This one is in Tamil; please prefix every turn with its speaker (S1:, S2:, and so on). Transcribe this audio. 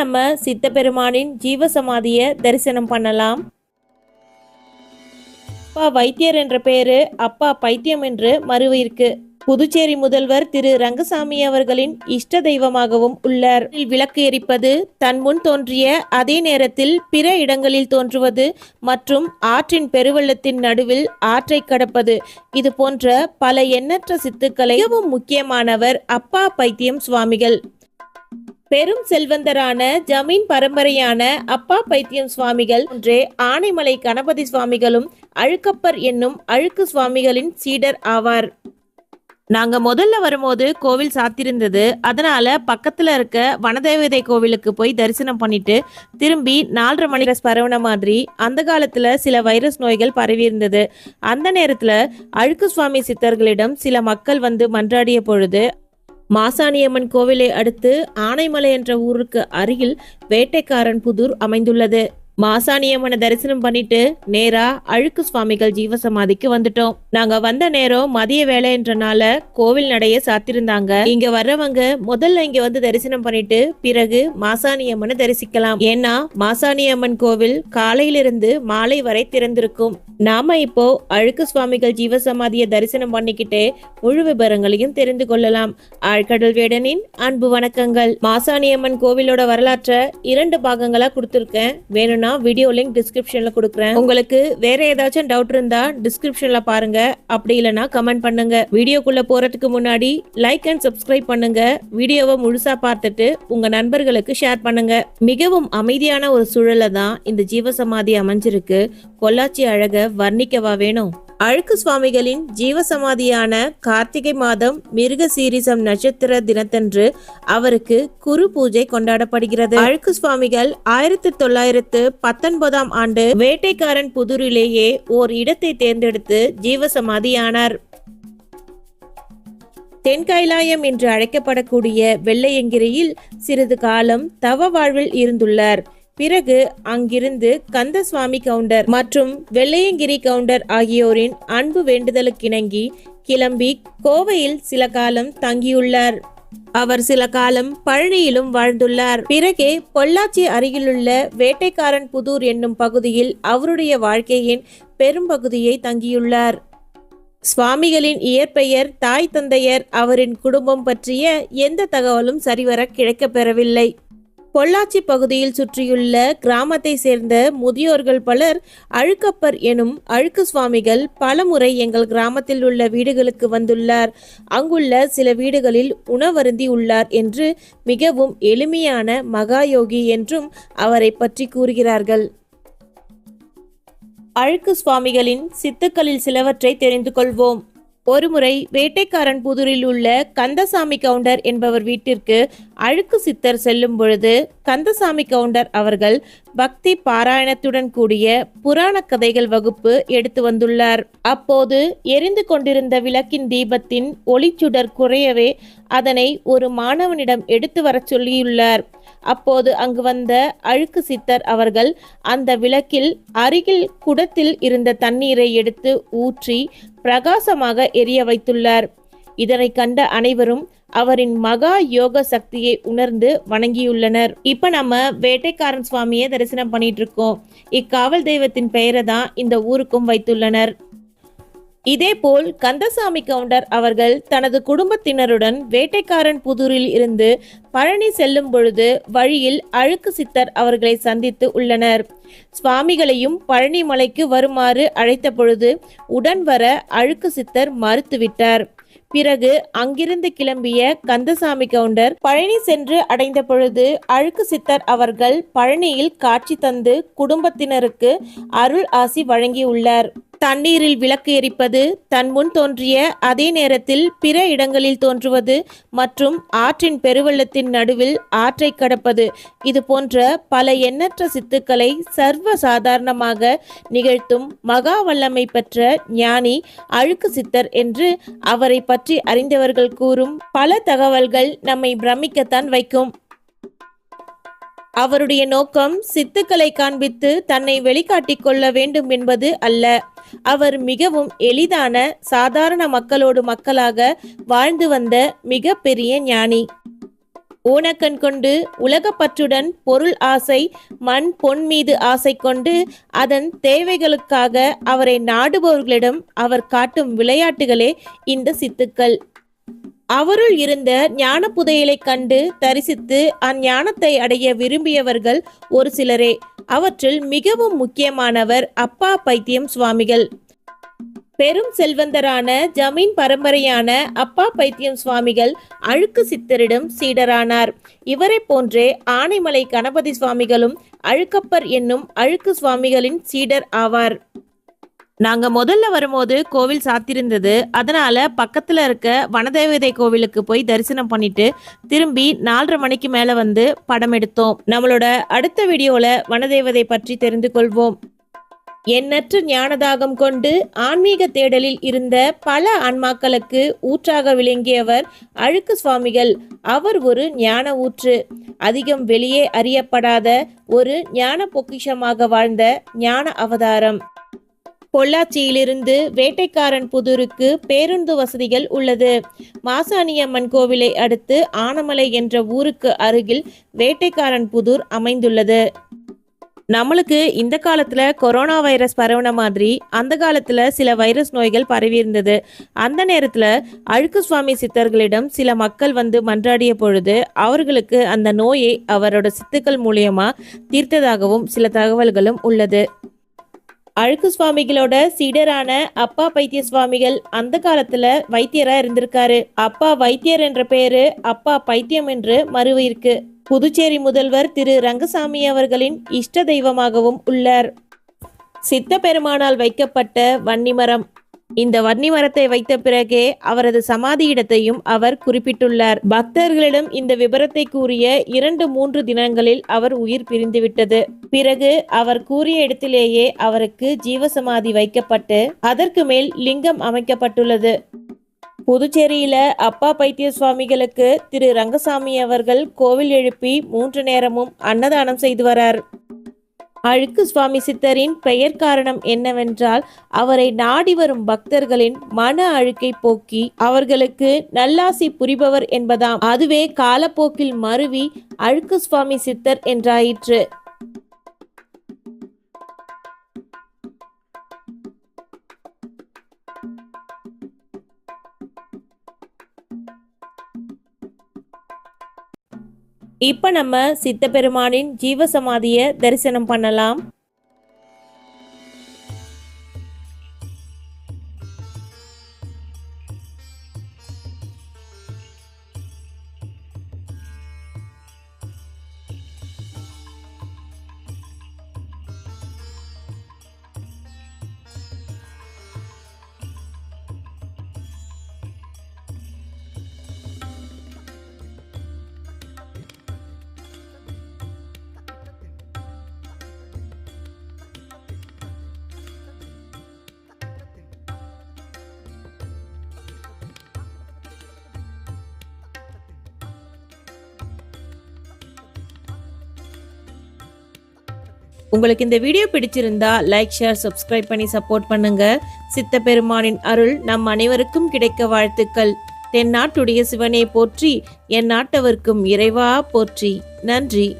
S1: நம்ம சித்த பெருமானின் ஜீவசமாதியை தரிசனம் பண்ணலாம். அப்பா வைத்தியர் என்ற பெயரு அப்பா பைத்தியம் என்று மறுவிற்கு புதுச்சேரி முதல்வர் திரு ரங்கசாமி அவர்களின் இஷ்ட தெய்வமாகவும் உள்ளார். விளக்கு எரிப்பது தன் முன் தோன்றிய அதே நேரத்தில் பிற இடங்களில் தோன்றுவது மற்றும் ஆற்றின் பெருவெள்ளத்தின் நடுவில் ஆற்றை கடப்பது. இது போன்ற பல எண்ணற்ற சித்துக்களை மிகவும் முக்கியமானவர் அப்பா பைத்தியம் சுவாமிகள். பெரும் செல்வந்தரான ஜமீன் பரம்பரையான அப்பா பைத்தியம் சுவாமிகள் ஒன்றே ஆனைமலை கணபதி சுவாமிகளும் அழுக்கப்பர் என்னும் அழுக்கு சுவாமிகளின் சீடர் ஆவார். நாங்க முதல்ல வரும்போது கோவில் சாத்திருந்தது. அதனால பக்கத்துல இருக்க வனதேவதை கோவிலுக்கு போய் தரிசனம் பண்ணிட்டு திரும்பி நாலரை மணி பரவன மாதிரி அந்த காலத்துல சில வைரஸ் நோய்கள் பரவி இருந்தது. அந்த நேரத்துல அழுக்கு சுவாமி சித்தர்களிடம் சில மக்கள் வந்து மன்றாடிய பொழுது மாசாணியம்மன் கோவிலை அடுத்து ஆனைமலை என்ற ஊருக்கு அருகில் வேட்டைக்காரன் புதூர் அமைந்துள்ளது. மாசாணியம்மனை தரிசனம் பண்ணிட்டு நேரா அழுக்கு சுவாமிகள் ஜீவசமாதிக்கு வந்துட்டோம். நாங்க வந்த நேரம் மதிய வேலைன்றனால கோவில் நடைய சாத்திருந்தாங்க. இங்க வர்றவங்க முதல்ல இங்க வந்து தரிசனம் பண்ணிட்டு பிறகு மாசாணியம்மனை தரிசிக்கலாம். ஏன்னா மாசாணியம்மன் கோவில் காலையிலிருந்து மாலை வரை திறந்திருக்கும். நாம இப்போ அழுக்கு சுவாமிகள் ஜீவசமாதியை தரிசனம் பண்ணிக்கிட்டே முழு விவரங்களையும் தெரிந்து கொள்ளலாம். ஆழ்கடல் வேடனின் அன்பு வணக்கங்கள். மாசாணியம்மன் கோவிலோட வரலாற்றை இரண்டு பாகங்களா கொடுத்துருக்கேன். வேணும்னா வீடியோ லிங்க் டிஸ்கிரிப்ஷன்ல கொடுக்குறேன். உங்களுக்கு வேற ஏதாச்சும் டவுட் இருந்தா டிஸ்கிரிப்ஷன்ல பாருங்க. அப்படி இல்லைன்னா கமெண்ட் பண்ணுங்க. வீடியோக்குள்ள போறதுக்கு முன்னாடி லைக் அண்ட் சப்ஸ்கிரைப் பண்ணுங்க. வீடியோவை முழுசா பார்த்துட்டு உங்க நண்பர்களுக்கு ஷேர் பண்ணுங்க. மிகவும் அமைதியான ஒரு சூழல தான் இந்த ஜீவசமாதி அமைஞ்சிருக்கு. பொள்ளாச்சி அழக வர்ணிக்கவா வேணும்? அழுக்கு சுவாமிகளின் ஜீவசமாதியான கார்த்திகை மாதம் மிருக சீரிசம் நட்சத்திர தினத்தன்று அவருக்கு குரு பூஜை கொண்டாடப்படுகிறது. அழுக்கு சுவாமிகள் ஆயிரத்தி தொள்ளாயிரத்து பத்தொன்பதாம் ஆண்டு வேட்டைக்காரன் புதூரிலேயே ஓர் இடத்தை தேர்ந்தெடுத்து ஜீவசமாதியானார். தென்கைலாயம் என்று அழைக்கப்படக்கூடிய வெள்ளையங்கிரியில் சிறிது காலம் தவ வாழ்வில் இருந்துள்ளார். பிறகு அங்கிருந்து கந்தசுவாமி கவுண்டர் மற்றும் வெள்ளையங்கிரி கவுண்டர் ஆகியோரின் அன்பு வேண்டுதலுக்கிணங்கி கிளம்பி கோவையில் சில காலம் தங்கியுள்ளார். அவர் சில காலம் பழனியிலும் வாழ்ந்துள்ளார். பிறகே பொள்ளாச்சி அருகிலுள்ள வேட்டைக்காரன் புதூர் என்னும் பகுதியில் அவருடைய வாழ்க்கையின் பெரும்பகுதியை தங்கியுள்ளார். சுவாமிகளின் இயற்பெயர் தாய் தந்தையர் அவரின் குடும்பம் பற்றிய எந்த தகவலும் சரிவர கிடைக்கப் பெறவில்லை பொள்ளாச்சி பகுதியில் சுற்றியுள்ள கிராமத்தை சேர்ந்த முதியோர்கள் பலர் அழுக்கப்பர் எனும் அழுக்கு சுவாமிகள் பலமுறை எங்கள் கிராமத்தில் உள்ள வீடுகளுக்கு வந்துள்ளார். அங்குள்ள சில வீடுகளில் உணவருந்தி உள்ளார் என்று மிகவும் எளிமையான மகாயோகி என்றும் அவரை பற்றி கூறுகிறார்கள். அழுக்கு சுவாமிகளின் சித்துக்களில் சிலவற்றை தெரிந்து கொள்வோம். ஒருமுறை வேட்டைக்காரன் புதூரில் உள்ள கந்தசாமி கவுண்டர் என்பவர் வீட்டிற்கு அழுக்கு சித்தர் செல்லும் பொழுது கந்தசாமி கவுண்டர் அவர்கள் பக்தி பாராயணத்துடன் கூடிய புராண கதைகள் வகுப்பு எடுத்து வந்துள்ளார். அப்போது எரிந்து கொண்டிருந்த விளக்கின் தீபத்தின் ஒளிச்சுடர் குறையவே அதனை ஒரு மாணவனிடம் எடுத்து வரச் சொல்லியுள்ளார். அப்போது அங்கு வந்த அழுக்கு சித்தர் அவர்கள் அந்த விளக்கில் அருகில் குடத்தில் இருந்த தண்ணீரை எடுத்து ஊற்றி பிரகாசமாக எரிய வைத்துள்ளார். இதனை கண்ட அனைவரும் அவரின் மகா யோக சக்தியை உணர்ந்து வணங்கியுள்ளனர். இப்ப நம்ம வேட்டைக்காரன் சுவாமியை தரிசனம் பண்ணிட்டு இருக்கோம். இக்காவல் தெய்வத்தின் பெயரை தான் இந்த ஊருக்கும் வைத்துள்ளனர். இதேபோல் கந்தசாமி கவுண்டர் அவர்கள் தனது குடும்பத்தினருடன் வேட்டைக்காரன் புதூரில் இருந்து பழனி செல்லும் பொழுது வழியில் அழுக்கு சித்தர் அவர்களை சந்தித்து உள்ளனர். சுவாமிகளையும் பழனி மலைக்கு வருமாறு அழைத்த பொழுது உடன் வர அழுக்கு சித்தர் மறுத்துவிட்டார் பிறகு அங்கிருந்து கிளம்பிய கந்தசாமி கவுண்டர் பழனி சென்று அடைந்த பொழுது அழுக்கு சித்தர் அவர்கள் பழனியில் காட்சி தந்து குடும்பத்தினருக்கு அருள் ஆசி வழங்கியுள்ளார். தண்ணீரில் விளக்கு எரிப்பது தன் முன் தோன்றிய அதே நேரத்தில் பிற இடங்களில் தோன்றுவது மற்றும் ஆற்றின் பெருவெள்ளத்தின் நடுவில் ஆற்றை கடப்பது. இது போன்ற பல எண்ணற்ற சித்துக்களை சர்வ சாதாரணமாக நிகழ்த்தும் மகா வல்லமை பெற்ற ஞானி அழுக்கு சித்தர் என்று அவரை பற்றி அறிந்தவர்கள் கூறும் பல தகவல்கள் நம்மை பிரமிக்கத்தான் வைக்கும். அவருடைய நோக்கம் சித்துக்களை காண்பித்து தன்னை வெளிக்காட்டிக் கொள்ள வேண்டும் என்பது அல்ல. அவர் மிகவும் எளிதான சாதாரண மக்களோடு மக்களாக வாழ்ந்து வந்த மிக பெரிய ஞானி. ஊனக்கண் கொண்டு உலகப்பற்றுடன் பொருள் ஆசை மண் பொன் மீது ஆசை கொண்டு அதன் தேவைகளுக்காக அவரை நாடுபவர்களிடம் அவர் காட்டும் விளையாட்டுகளே இந்த சித்துக்கள். அவருள் இருந்த ஞான புதையலை கண்டு தரிசித்து அஞ்ஞானத்தை அடைய விரும்பியவர்கள் ஒரு சிலரே. அவற்றில் மிகவும் முக்கியமானவர் அப்பா பைத்தியம் சுவாமிகள். பெரும் செல்வந்தரான ஜமீன் பரம்பரையான அப்பா பைத்தியம் சுவாமிகள் அழுக்கு சித்தரிடம் சீடரானார். இவரை போன்றே ஆனைமலை கணபதி சுவாமிகளும் அழுக்கப்பர் என்னும் அழுக்கு சுவாமிகளின் சீடர் ஆவார். நாங்க முதல்ல வரும்போது கோவில் சாத்திருந்தது. அதனால பக்கத்துல இருக்க வனதேவதை கோவிலுக்கு போய் தரிசனம் பண்ணிட்டு திரும்பி நாலரை மணிக்கு மேல வந்து படம் எடுத்தோம். நம்மளோட அடுத்த வீடியோல வனதேவதை பற்றி தெரிந்து கொள்வோம். எண்ணற்ற ஞானதாகம் கொண்டு ஆன்மீக தேடலில் இருந்த பல ஆன்மாக்களுக்கு ஊற்றாக விளங்கியவர் அழுக்கு சுவாமிகள். அவர் ஒரு ஞான ஊற்று. அதிகம் வெளியே அறியப்படாத ஒரு ஞான பொக்கிஷமாக வாழ்ந்த ஞான அவதாரம். பொள்ளாச்சியிலிருந்து வேட்டைக்காரன் புதூருக்கு பேருந்து வசதிகள் உள்ளது. மாசாணியம்மன் கோவிலை அடுத்து ஆனமலை என்ற ஊருக்கு அருகில் வேட்டைக்காரன் புதூர் அமைந்துள்ளது. நம்மளுக்கு இந்த காலத்துல கொரோனா வைரஸ் பரவுன மாதிரி அந்த காலத்துல சில வைரஸ் நோய்கள் பரவி இருந்தது. அந்த நேரத்துல அழுக்கு சுவாமி சித்தர்களிடம் சில மக்கள் வந்து மன்றாடிய பொழுது அவர்களுக்கு அந்த நோயை அவரோட சித்துக்கள் மூலியமா தீர்த்ததாகவும் சில தகவல்களும் உள்ளது. அழுக்கு சுவாமிகளோட சீடரான அப்பா பைத்திய சுவாமிகள் அந்த காலத்துல வைத்தியரா இருந்திருக்காரு. அப்பா வைத்தியர் என்ற பெயரு அப்பா பைத்தியம் என்று மறுவிருக்கு புதுச்சேரி முதல்வர் திரு ரங்கசாமி அவர்களின் இஷ்ட தெய்வமாகவும் உள்ளார். சித்த பெருமானால் வைக்கப்பட்ட வன்னிமரம். இந்த வன்னி மரத்தை வைத்த பிறகே அவரது சமாதி இடத்தையும் அவர் குறிப்பிட்டுள்ளார். பக்தர்களிடம் இந்த விபரத்தை கூறிய இரண்டு மூன்று தினங்களில் அவர் உயிர் பிரிந்துவிட்டது. பிறகு அவர் கூறிய இடத்திலேயே அவருக்கு ஜீவசமாதி வைக்கப்பட்டு அதற்கு மேல் லிங்கம் அமைக்கப்பட்டுள்ளது. புதுச்சேரியில அப்பா பைத்திய சுவாமிகளுக்கு திரு ரங்கசாமி அவர்கள் கோவில் எழுப்பி மூன்று நேரமும் அன்னதானம் செய்து வரார். அழுக்கு சுவாமி சித்தரின் பெயர் காரணம் என்னவென்றால் அவரை நாடி வரும் பக்தர்களின் மன அழுக்கை போக்கி அவர்களுக்கு நல்லாசி புரிபவர் என்பதாம். அதுவே காலப்போக்கில் மருவி அழுக்கு சுவாமி சித்தர் என்றாயிற்று. இப்ப நம்ம சித்த பெருமானின் ஜீவசமாதிய தரிசனம் பண்ணலாம். உங்களுக்கு இந்த வீடியோ பிடிச்சிருந்தா லைக் ஷேர் சப்ஸ்கிரைப் பண்ணி சப்போர்ட் பண்ணுங்க. சித்த பெருமானின் அருள் நம் அனைவருக்கும் கிடைக்க வாழ்த்துக்கள். தென்னாட்டுடைய சிவனே போற்றி என் நாட்டவர்க்கும் இறைவா போற்றி. நன்றி.